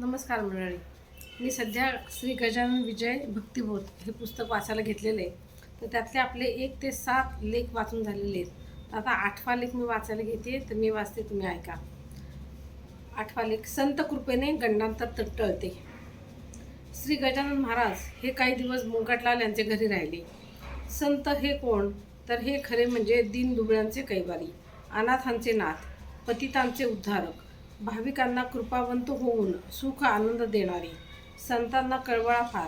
नमस्कार मंडळी. मी सध्या श्री गजानन विजय भक्तिबोध हे पुस्तक वाचायला घेतलेलं आहे. तर त्यातले आपले एक ते सात लेख वाचून झालेले आहेत. तर आता आठवा लेख मी वाचायला घेते तर मी वाचते तुम्ही ऐका. आठवा लेख संत कृपेने गंडांतर तटळते श्री गजानन महाराज हे काही दिवस मुंगटलाल यांच्या घरी राहिले. संत हे कोण? तर हे खरे म्हणजे दीनदुबळ्यांचे कैवारी अनाथांचे नाथ पतितांचे उद्धारक. भाविकांना कृपावंत होऊन सुख आनंद देणारे संतांना कळवळा फार.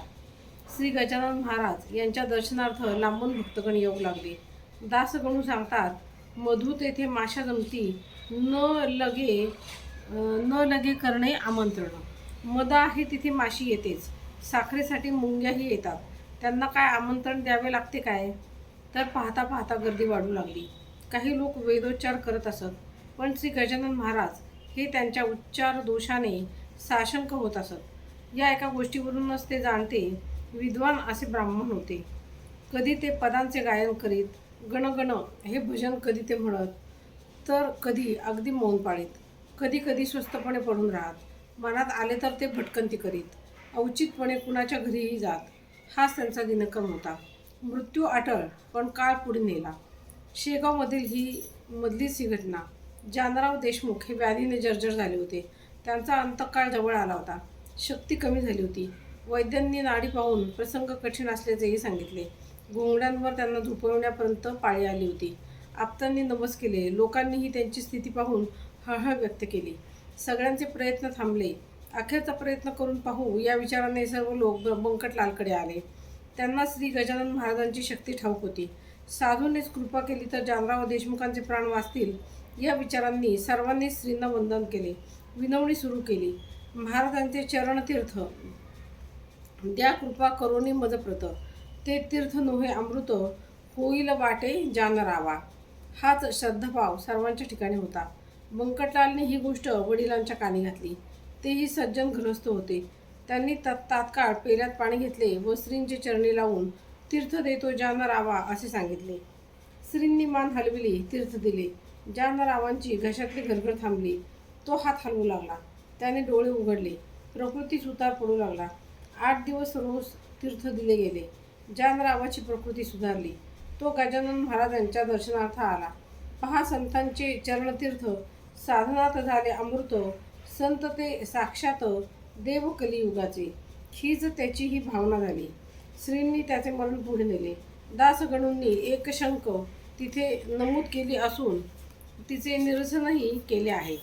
श्री गजानन महाराज यांच्या दर्शनार्थ लांबून भक्तगण येऊ लागले. दासगणू सांगतात मधू तेथे माशा जमती न लगे न लगे करणे आमंत्रण. मद आहे तिथे माशी येतेच साखरेसाठी मुंग्याही येतात. त्यांना काय आमंत्रण द्यावे लागते काय? तर पाहता पाहता गर्दी वाढू लागली. काही लोक वेदोच्चार करत असत पण श्री गजानन महाराज हे त्यांच्या उच्चार दोषाने साशंक होत असत. या एका गोष्टीवरूनच ते जाणते विद्वान असे ब्राह्मण होते. कधी ते पदांचे गायन करीत गणगण हे भजन कधी ते म्हणत तर कधी अगदी मौन पाळीत. कधी कधी स्वस्तपणे पडून राहत. मनात आले तर ते भटकंती करीत. औचितपणे कुणाच्या घरीही जात. हाच त्यांचा दिनक्रम होता. मृत्यू अटळ पण काळ पुढे नेला. शेगावमधील ही मधलीच ही घटना. जानराव देशमुख हे व्याधीने जर्जर झाले होते. त्यांचा अंतकाळ जवळ आला होता. शक्ती कमी झाली होती. वैद्यांनी नाडी पाहून प्रसंग कठीण असल्याचेही सांगितले. घोंगड्यांवर त्यांना झोपवण्यापर्यंत पाळी आली होती. आप्तांनी नमस केले. लोकांनीही त्यांची स्थिती पाहून हळहळ व्यक्त केली. सगळ्यांचे प्रयत्न थांबले. अखेरचा प्रयत्न करून पाहू या विचाराने सर्व लोक ब- बंकटलालकडे आले. त्यांना श्री गजानन महाराजांची शक्ती ठाऊक होती. साधूनेच कृपा केली तर जानराव देशमुखांचे प्राण वाचतील. या विचारांनी सर्वांनी स्त्रींना वंदन केले. विनवणी सुरू केली. महाराजांचे चरणतीर्थ. द्या कृपा करोनी मजप्रत ते तीर्थ नोहे अमृत. होईल वाटे जानरावा. हाच श्रद्धाभाव सर्वांच्या ठिकाणी होता. बंकटलालने ही गोष्ट वडिलांच्या कानी घातली. तेही सज्जन गृहस्थ होते. त्यांनी तत् तात्काळ पेल्यात पाणी घेतले व स्त्रींचे चरणी लावून तीर्थ देतो जानरावा असे सांगितले. स्त्रींनी मान हलविली तीर्थ दिले. जानरावांची घशातली घरघर थांबली तो हात हलवू लागला. त्याने डोळे उघडले. प्रकृतीच उतार पडू लागला. आठ दिवस रोज तीर्थ दिले गेले. जानरावाची प्रकृती सुधारली तो गजानन महाराजांच्या दर्शनार्थ आला. पहा संतांचे चरणतीर्थ. साधनात झाले अमृत संत ते साक्षात देव कलियुगाचे हीच त्याची ही भावना झाली. श्रींनी त्याचे मरण पुढे नेले. दासगणूंनी एक शंक तिथे नमूद केली असून तिचे निरसनही केले आहे.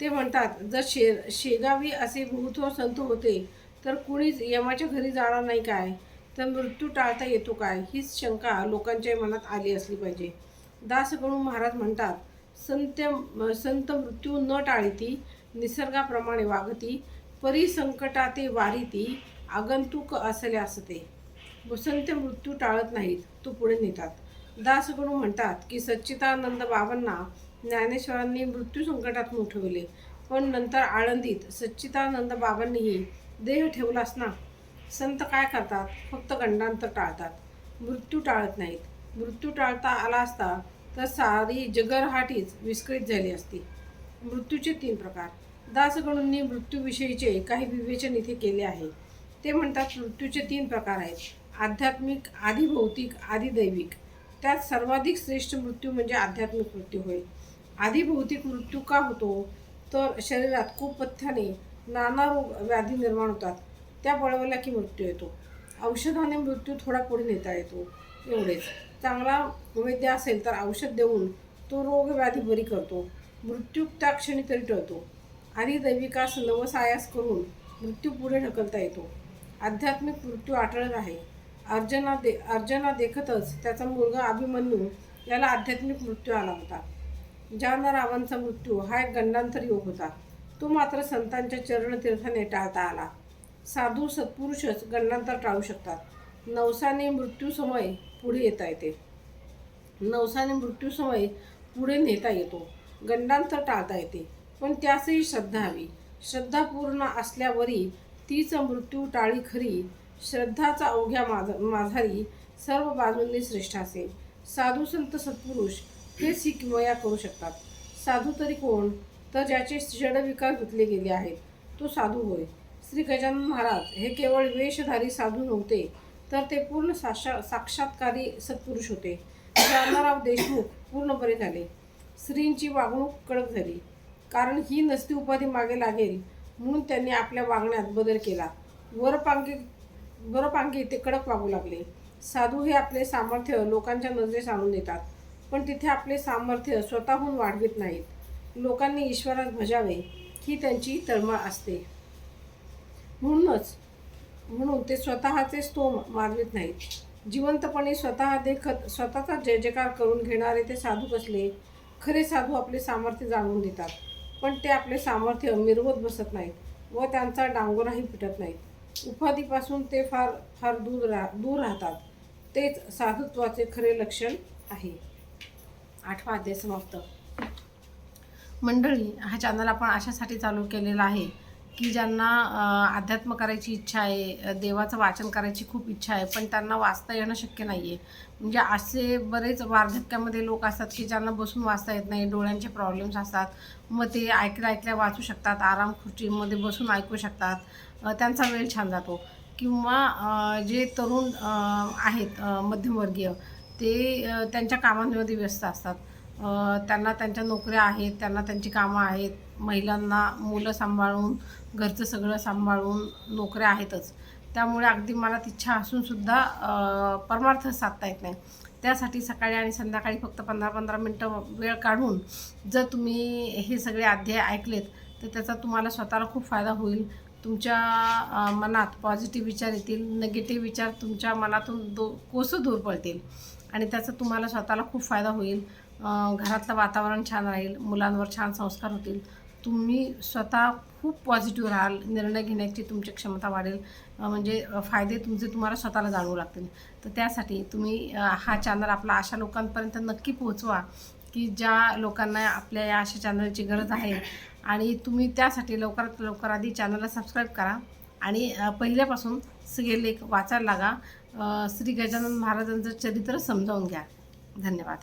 ते म्हणतात जर शे शेगावी असे बहुत्व संत होते तर कुणीच यमाच्या घरी जाणार नाही काय? तर मृत्यू टाळता येतो काय? हीच शंका लोकांच्या मनात आली असली पाहिजे. दासगणू महाराज म्हणतात संत संत मृत्यू न टाळीती निसर्गाप्रमाणे वागती परिसंकटाते संकटाते वारीती आगंतुक असले असते. संत मृत्यू टाळत नाहीत तो पुढे नेतात. दासगणू म्हणतात की सच्चिदानंद बाबांना ज्ञानेश्वरांनी मृत्यू संकटात मोठवले पण नंतर आळंदीत सच्चिदानंद बाबांनीही देह ठेवलाच ना संत काय करतात? फक्त गंडांत टाळतात. मृत्यू टाळत नाहीत. मृत्यू टाळता आला असता तर सारी जगरहाटीच विस्कळीत झाली असती. मृत्यूचे तीन प्रकार. दासगणूंनी मृत्यूविषयीचे काही विवेचन इथे केले आहे. ते म्हणतात मृत्यूचे तीन प्रकार आहेत. आध्यात्मिक आधी भौतिक आधी दैविक त्यात सर्वाधिक श्रेष्ठ मृत्यू म्हणजे आध्यात्मिक मृत्यू होय. आधी भौतिक मृत्यू का होतो तर शरीरात कुपथ्याने नाना रोग व्याधी निर्माण होतात. त्या बळवल्या की मृत्यू येतो. औषधाने मृत्यू थोडा पुढे नेता येतो. एवढेच. चांगला वैद्य असेल तर औषध देऊन तो रोग व्याधी बरी करतो. मृत्यू त्या क्षणी तरी टळतो. आणि दैविकास नवसायास करून मृत्यू पुढे ढकलता येतो. आध्यात्मिक मृत्यू आटळत आहे. अर्जना दे अर्जना देखतच त्याचा मुलगा अभिमन्यू याला आध्यात्मिक मृत्यू आला होता. ज्यांना रावांचा मृत्यू हा एक गंडांतर योग होता. तो मात्र संतांच्या चरणतीर्थाने टाळता आला. साधू सत्पुरुषच गंडांतर टाळू शकतात. नवसाने मृत्यूसमय पुढे येता येते. नवसाने मृत्यूसमय पुढे नेता येतो. गंडांतर टाळता येते. पण त्यासही श्रद्धा हवी. श्रद्धा पूर्ण असल्यावरही तीच मृत्यू टाळी खरी. श्रद्धाचा अवघ्या माझ माझारी सर्व बाजूंनी श्रेष्ठ असेल. साधू संत सत्पुरुष तेच ही किमया करू शकतात. साधू तरी कोण? तर ज्याचे जडविकार घेतले गेले आहेत तो साधू होय. श्री गजानन महाराज हे केवळ वेशधारी साधू नव्हते तर ते पूर्ण साक्षा साक्षात्कारी सत्पुरुष होते. रामराव देशमुख पूर्ण बरे झाले. स्त्रींची वागणूक कडक झाली. कारण ही नसती उपाधी मागे लागेल म्हणून त्यांनी आपल्या वागण्यात बदल केला. वरपांगी वरपांगी ते कडक वागू लागले. साधू हे आपले सामर्थ्य लोकांच्या नजरेस आणून देतात. पण तिथे आपले सामर्थ्य स्वतःहून वाढवित नाहीत. लोकांनी ईश्वरास भजावे ही त्यांची तळमळ असते. म्हणूनच म्हणून ते स्वतःचे स्तोम मानवित नाहीत. जिवंतपणे स्वतः देखत स्वतःचा जय जयकार करून घेणारे ते साधू कसले खरे साधू आपले सामर्थ्य जाणून देतात. पण ते आपले सामर्थ्य मिरवत बसत नाहीत व त्यांचा डांगोराही पिटत नाहीत. उपाधीपासून ते फार फार दूर रा दूर राहतात. तेच साधुत्वाचे खरे लक्षण आहे. आठवा अध्याय समाप्त. मंडळी हा चॅनल आपण अशासाठी चालू केलेला आहे की ज्यांना अध्यात्म करायची इच्छा आहे देवाचं वाचन करायची खूप इच्छा आहे पण त्यांना वाचता येणं शक्य नाही आहे म्हणजे असे बरेच वार्धक्यामध्ये लोक असतात की ज्यांना बसून वाचता येत नाही डोळ्यांचे प्रॉब्लेम्स असतात मग ते ऐकल्या ऐकल्या वाचू शकतात आराम खुर्चीमध्ये बसून ऐकू शकतात त्यांचा वेळ छान जातो. किंवा जे तरुण आहेत मध्यमवर्गीय ते त्यांच्या कामांमध्ये व्यस्त असतात. त्यांना त्यांच्या नोकऱ्या आहेत त्यांना त्यांची कामं आहेत. महिलांना मुलं सांभाळून घरचं सगळं सांभाळून नोकऱ्या आहेतच. त्यामुळे अगदी मनात इच्छा असूनसुद्धा परमार्थ साधता येत नाही. त्यासाठी सकाळी आणि संध्याकाळी फक्त पंधरा पंधरा मिनटं वेळ काढून जर तुम्ही हे सगळे अध्याय ऐकलेत तर त्याचा तुम्हाला स्वतःला खूप फायदा होईल. तुमच्या मनात पॉझिटिव्ह विचार येतील निगेटिव्ह विचार तुमच्या मनातून दो कोसं दूर पडतील. आणि त्याचा तुम्हाला स्वतःला खूप फायदा होईल. घरातलं वातावरण छान राहील मुलांवर छान संस्कार होतील. तुम्ही स्वतः खूप पॉझिटिव्ह राहाल निर्णय घेण्याची तुमची क्षमता वाढेल. म्हणजे फायदे तुमचे तुम्हाला स्वतःला जाणवू लागतील. तर त्यासाठी तुम्ही हा चॅनल आपला अशा लोकांपर्यंत नक्की पोहोचवा की ज्या लोकांना आपल्या या अशा चॅनलची गरज आहे. आणि तुम्ही त्यासाठी लवकरात लवकर आधी चॅनलला सबस्क्राईब करा. आणि पहिल्यापासून सगळे लेख वाचायला लागा. श्री गजानन महाराजांचं चरित्र समजावून घ्या. धन्यवाद.